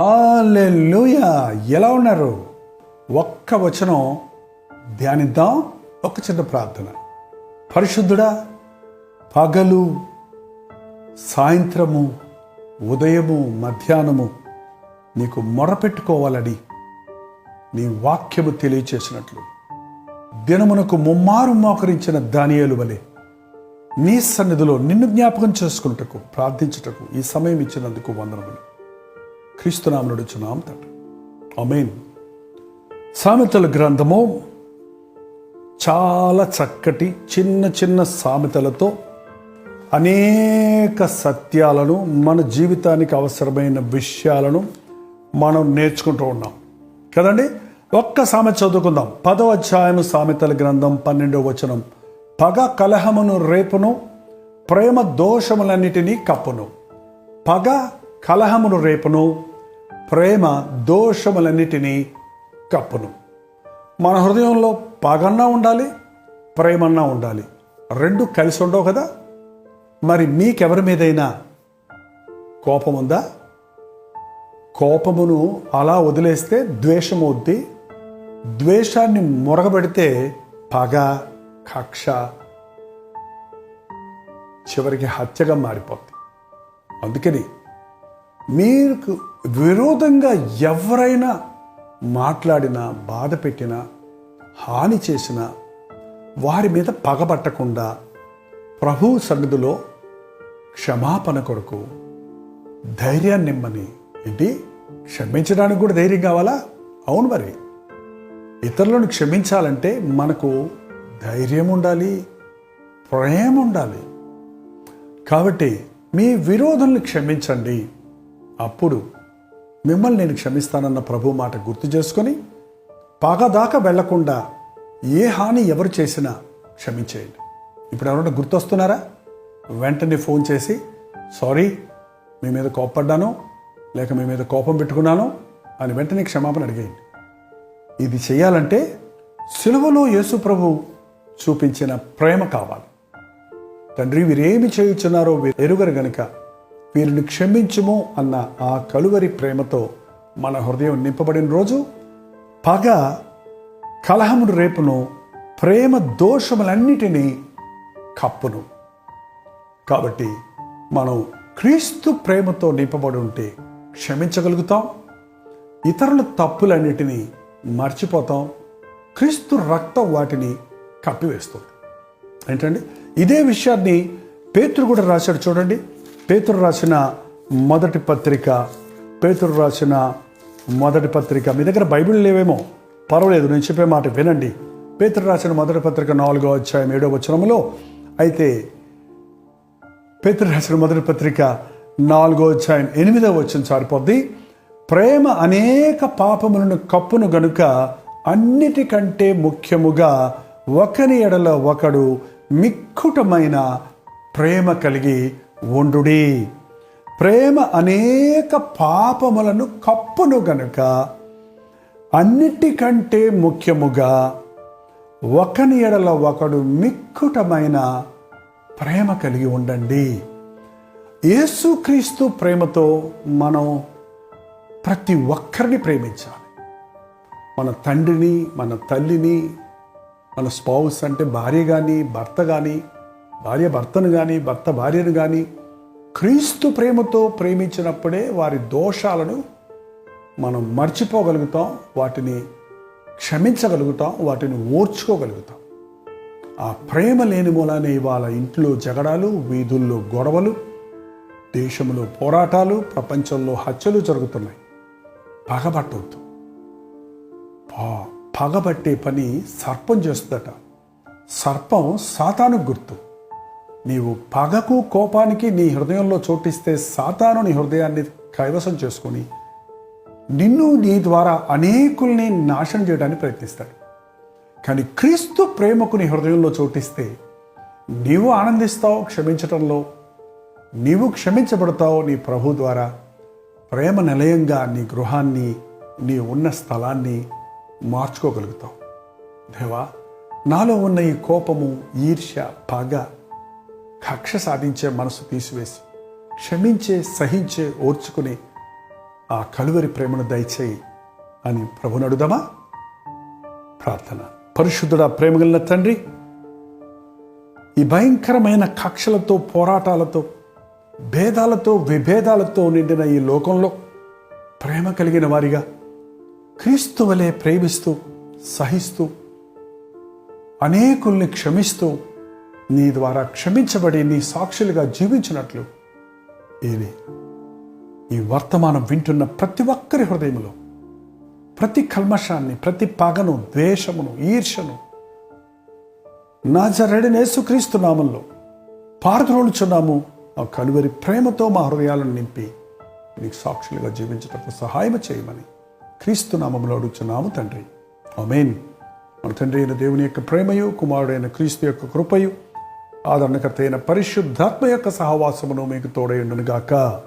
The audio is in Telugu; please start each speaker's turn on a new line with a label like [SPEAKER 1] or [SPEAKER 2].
[SPEAKER 1] హల్లెలూయా. ఎలా ఉన్నారు? ఒక్క వచనం ధ్యానిద్దాం. ఒక చిన్న ప్రార్థన. పరిశుద్ధుడా పగలు సాయంత్రము ఉదయము మధ్యాహ్నము నీకు మొరపెట్టుకోవాలని నీ వాక్యము తెలియచేసినట్లు. దినమునకు ముమ్మారు మోకరించిన దానియేలు వలె నీ సన్నిధిలో నిన్ను జ్ఞాపకం చేసుకుంటకు ప్రార్థించుటకు ఈ సమయం ఇచ్చినందుకు వందనములు. క్రీస్తునామనుడు చున్నాం తండ్రి అమేన్ సామెతల గ్రంథము చాలా చక్కటి చిన్న చిన్న సామెతలతో అనేక సత్యాలను మన జీవితానికి అవసరమైన విషయాలను మనం నేర్చుకుంటూ ఉన్నాం. కదండి? ఒక్క సామెత చదువుకుందాం. పదవ అధ్యాయం సామెతల గ్రంథం పన్నెండవ వచనం. పగ కలహమును రేపును ప్రేమ దోషములన్నిటినీ కప్పును. పగ కలహమును రేపును ప్రేమ దోషములన్నిటినీ కప్పును. మన హృదయంలో పగన్నా ఉండాలి ప్రేమన్నా ఉండాలి. రెండు కలిసి ఉండవు కదా? మరి మీకెవరి మీదైనా కోపం ఉందా కోపమును అలా వదిలేస్తే ద్వేషం అవుద్ది ద్వేషాన్ని మురగబెడితే పగ కక్ష చివరికి హత్యగా మారిపోద్ది. అందుకని మీకు విరోధంగా ఎవరైనా మాట్లాడినా బాధ పెట్టినా హాని చేసినా వారి మీద పగబట్టకుండా ప్రభు సన్నిధిలో క్షమాపణ కొరకు ధైర్యాన్ని నిమ్మని ఏంటి? క్షమించడానికి కూడా ధైర్యం కావాలా? అవును మరి. ఇతరులను క్షమించాలంటే మనకు ధైర్యం ఉండాలి ప్రేమ ఉండాలి. కాబట్టి మీ విరోధుల్ని క్షమించండి. అప్పుడు మిమ్మల్ని నేను క్షమిస్తానన్న ప్రభు మాట గుర్తు చేసుకొని పగదాకా వెళ్ళకుండా ఏ హాని ఎవరు చేసినా క్షమించేయండి. ఇప్పుడు ఎవరైనా గుర్తొస్తున్నారా? వెంటనే ఫోన్ చేసి సారీ మీ మీద కోప్పడ్డాను లేక మీ మీద కోపం పెట్టుకున్నాను అని వెంటనే క్షమాపణ అడిగేయండి. ఇది చేయాలంటే సిలువలో యేసు ప్రభు చూపించిన ప్రేమ కావాలి. తండ్రి వీరేమి చేయుచున్నారో వీరు ఎరుగరు గనుక వీరిని క్షమించుము అన్న ఆ కలువరి ప్రేమతో మన హృదయం నింపబడిన రోజు పగ కలహమును రేపును ప్రేమ దోషములన్నిటినీ కప్పును. కాబట్టి మనం క్రీస్తు ప్రేమతో నింపబడి ఉంటే క్షమించగలుగుతాం ఇతరుల తప్పులన్నిటినీ మర్చిపోతాం క్రీస్తు రక్తం వాటిని కప్పివేస్తుంది ఏంటండి? ఇదే విషయాన్ని పేతురు కూడా రాశాడు చూడండి. పేతురు రాసిన మొదటి పత్రిక పేతురు రాసిన మొదటి పత్రిక. మీ దగ్గర బైబిల్ లేవేమో? పర్వాలేదు నేను చెప్పే మాట వినండి. పేతురు రాసిన మొదటి పత్రిక నాలుగో అధ్యాయం ఏడో వచనంలో అయితే పేతురు రాసిన మొదటి పత్రిక నాలుగో అధ్యాయం ఎనిమిదో వచ్చిన సరిపోద్ది. ప్రేమ అనేక పాపములను కప్పును గనుక అన్నిటికంటే ముఖ్యముగా ఒకని ఎడల ఒకడు మిక్కుటమైన ప్రేమ కలిగి ఉండుడి. ప్రేమ అనేక పాపములను కప్పును గనుక అన్నిటికంటే ముఖ్యముగా ఒకని ఎడల ఒకడు మిక్కుటమైన ప్రేమ కలిగి ఉండండి. యేసుక్రీస్తు ప్రేమతో మనం ప్రతి ఒక్కరిని ప్రేమించాలి. మన తండ్రిని మన తల్లిని మన స్పౌస్ అంటే భార్య కానీ భర్త కానీ భార్య భర్తను కానీ భర్త భార్యను కానీ క్రీస్తు ప్రేమతో ప్రేమించినప్పుడే వారి దోషాలను మనం మర్చిపోగలుగుతాం వాటిని క్షమించగలుగుతాం వాటిని ఓర్చుకోగలుగుతాం. ఆ ప్రేమ లేని మూలానే ఇవాళ ఇంట్లో జగడాలు వీధుల్లో గొడవలు దేశంలో పోరాటాలు ప్రపంచంలో హత్యలు జరుగుతున్నాయి. పగబట్టవద్దు పా- పగబట్టే పని సర్పం చేస్తుందట. సర్పం సాతాను గుర్తు. నీవు పగకు కోపానికి నీ హృదయంలో చోటిస్తే సాతాను నీ హృదయాన్ని కైవసం చేసుకొని నిన్ను నీ ద్వారా అనేకుల్ని నాశనం చేయడానికి ప్రయత్నిస్తాడు. కానీ క్రీస్తు ప్రేమకు నీ హృదయంలో చోటిస్తే నీవు ఆనందిస్తావు క్షమించటంలో నీవు క్షమించబడతావు నీ ప్రభు ద్వారా ప్రేమ నిలయంగా నీ గృహాన్ని నీ ఉన్న స్థలాన్ని మార్చుకోగలుగుతావు. దేవా నాలో ఉన్న ఈ కోపము ఈర్ష్య పగ కక్ష సాధించే మనసు తీసివేసి క్షమించే సహించే ఓర్చుకుని ఆ కలువరి ప్రేమను దయచేయి అని ప్రభునడుదామా ప్రార్థన. పరిశుద్ధుడ ప్రేమగలిన తండ్రి ఈ భయంకరమైన కక్షలతో పోరాటాలతో భేదాలతో విభేదాలతో నిండిన ఈ లోకంలో ప్రేమ కలిగిన వారిగా క్రీస్తు వలె ప్రేమిస్తూ సహిస్తూ అనేకుల్ని క్షమిస్తూ నీ ద్వారా క్షమించబడి నీ సాక్షులుగా జీవించినట్లు. ఇది ఈ వర్తమానం వింటున్న ప్రతి ఒక్కరి హృదయంలో ప్రతి కల్మషాన్ని ప్రతి పగను ద్వేషమును ఈర్షను నా జరడిన యేసుక్రీస్తు నామంలో పారద్రోలుచున్నాము. ఆ కలువరి ప్రేమతో మా హృదయాలను నింపి నీకు సాక్షులుగా జీవించటకు సహాయం చేయమని క్రీస్తు నామంలో అడుగుచున్నాము తండ్రి. అమేన్ మన తండ్రి అయిన దేవుని యొక్క ప్రేమయు కుమారుడైన క్రీస్తు యొక్క కృపయు ఆదరణకర్త అయిన పరిశుద్ధాత్మ యొక్క సహవాసమును మీకు తోడై ఉండునుగాక.